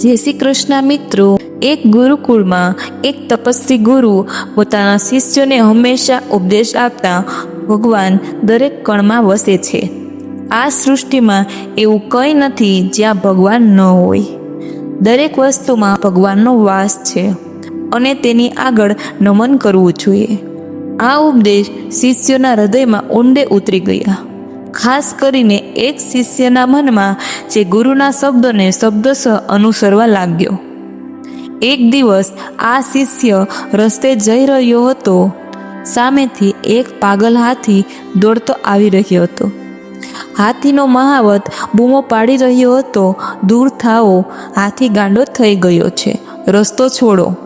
જય શ્રી કૃષ્ણ મિત્રો, એક ગુરુકુળમાં એક તપસ્વી ગુરુ પોતાના શિષ્યોને હંમેશા ઉપદેશ આપતા ભગવાન દરેક કણમાં વસે છે. આ સૃષ્ટિમાં એવું કંઈ નથી જ્યાં ભગવાન ન હોય. દરેક વસ્તુમાં ભગવાનનો વાસ છે અને તેની આગળ નમન કરવું જોઈએ. આ ઉપદેશ શિષ્યોના હૃદયમાં ઊંડે ઉતરી ગયા. ખાસ કરીને એક શિષ્યના મનમાં જે ગુરુના શબ્દોને શબ્દશ અનુસરવા લાગ્યો. એક દિવસ આ શિષ્ય રસ્તે જઈ રહ્યો હતો. સામેથી એક પાગલ હાથી દોડતો આવી રહ્યો હતો. હાથીનો મહાવત બૂમો પાડી રહ્યો હતો. દૂર થાઓ, હાથી ગાંડો થઈ ગયો છે, રસ્તો છોડો.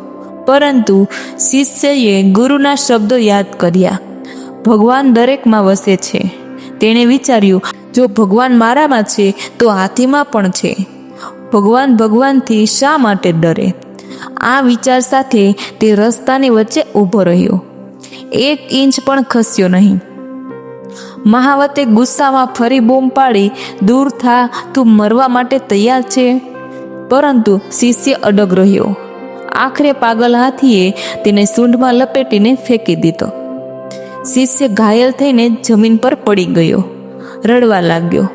પરંતુ શિષ્યએ ગુરુના શબ્દો યાદ કર્યા. ભગવાન દરેકમાં વસે છે. તેણે વિચાર્યું, જો ભગવાન મારામાં છે, તો હાથીમાં પણ છે. ભગવાન ભગવાનથી શા માટે ડરે? આ વિચાર સાથે તે રસ્તાની વચ્ચે ઊભો રહ્યો. એક ઇંચ પણ ખસ્યો નહીં. મહાવતે ગુસ્સામાં ફરી બૂમ પાડી, દૂર થા, તું મરવા માટે તૈયાર છે? પરંતુ શિષ્ય અડગ રહ્યો. આખરે પાગલ હાથીએ તેને સૂંઢમાં લપેટીને ફેંકી દીધો. શિષ્ય ઘાયલ થઈને જમીન પર પડી ગયો. રડવા લાગ્યો.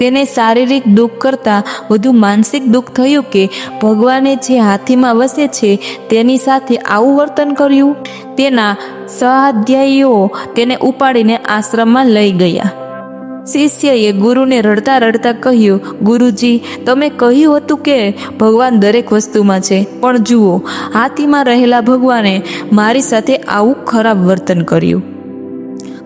તેને શારીરિક દુઃખ કરતાં વધુ માનસિક દુઃખ થયું કે ભગવાને જે હાથીમાં વસે છે તેની સાથે આવું વર્તન કર્યું. તેના સહાધ્યાયીઓ તેને ઉપાડીને આશ્રમમાં લઈ ગયા. શિષ્યએ ગુરુને રડતા રડતા કહ્યું, ગુરુજી, તમે કહ્યું હતું કે ભગવાન દરેક વસ્તુમાં છે, પણ જુઓ, હાથીમાં રહેલા ભગવાને મારી સાથે આવું ખરાબ વર્તન કર્યું.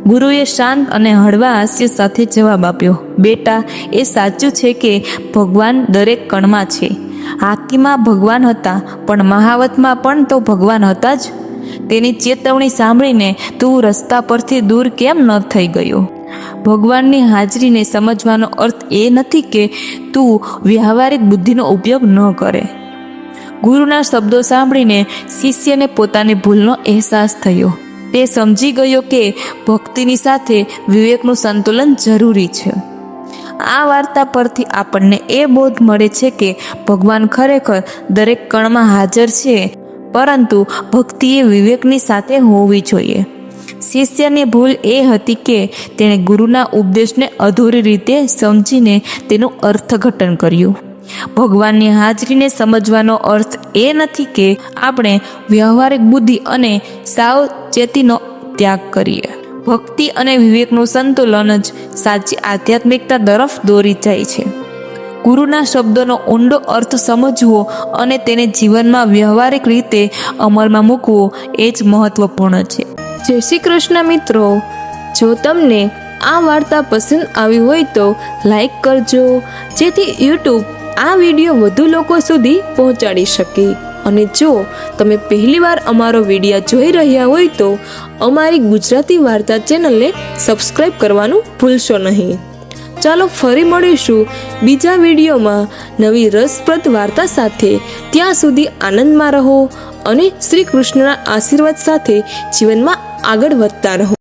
ગુરુએ શાંત અને હળવા હાસ્ય સાથે જવાબ આપ્યો, બેટા, એ સાચું છે કે ભગવાન દરેક કણમાં છે. હાથીમાં ભગવાન હતા, પણ મહાવતમાં પણ તો ભગવાન હતા જ. તેની ચેતવણી સાંભળીને તું રસ્તા પરથી દૂર કેમ ન થઈ ગયો? ભગવાનની હાજરીને સમજવાનો અર્થ એ નથી કે તું વ્યવહારિક બુદ્ધિનો ઉપયોગ ન કરે. ગુરુના શબ્દો સાંભળીને શિષ્યને પોતાની ભૂલનો અહેસાસ થયો. તે સમજી ગયો કે ભક્તિની સાથે વિવેકનું સંતુલન જરૂરી છે. આ વાર્તા પરથી આપણને એ બોધ મળે છે કે ભગવાન ખરેખર દરેક કણમાં હાજર છે, પરંતુ ભક્તિ એ વિવેકની સાથે હોવી જોઈએ. શિષ્યની ભૂલ એ હતી કે તેણે ગુરુના ઉપદેશને અધૂરી રીતે સમજીને તેનું અર્થઘટન કર્યું. ભગવાનની હાજરીને સમજવાનો અર્થ એ નથી કે આપણે વ્યવહારિક બુદ્ધિ અને સાવચેતીનો ત્યાગ કરીએ. ભક્તિ અને વિવેકનું સંતુલન જ સાચી આધ્યાત્મિકતા તરફ દોરી જાય છે. ગુરુના શબ્દોનો ઊંડો અર્થ સમજવો અને તેને જીવનમાં વ્યવહારિક રીતે અમલમાં મૂકવો એ જ મહત્વપૂર્ણ છે. જય શ્રી કૃષ્ણ મિત્રો. જો તમને આ વાર્તા પસંદ આવી હોય તો લાઈક કરજો. જેથી યુટ્યુબ આ વીડિયો વધુ લોકો સુધી પહોંચાડી શકે. અને જો તમે પહેલીવાર અમારો વીડિયો જોઈ રહ્યા હોય તો અમારી ગુજરાતી વાર્તા ચેનલને સબસ્ક્રાઈબ કરવાનું ભૂલશો નહીં. ચાલો ફરી મળીશું બીજા વિડીયોમાં નવી રસપ્રદ વાર્તા સાથે. ત્યાં સુધી આનંદમાં રહો અને શ્રી કૃષ્ણના આશીર્વાદ સાથે જીવનમાં આગળ વધતા રહો.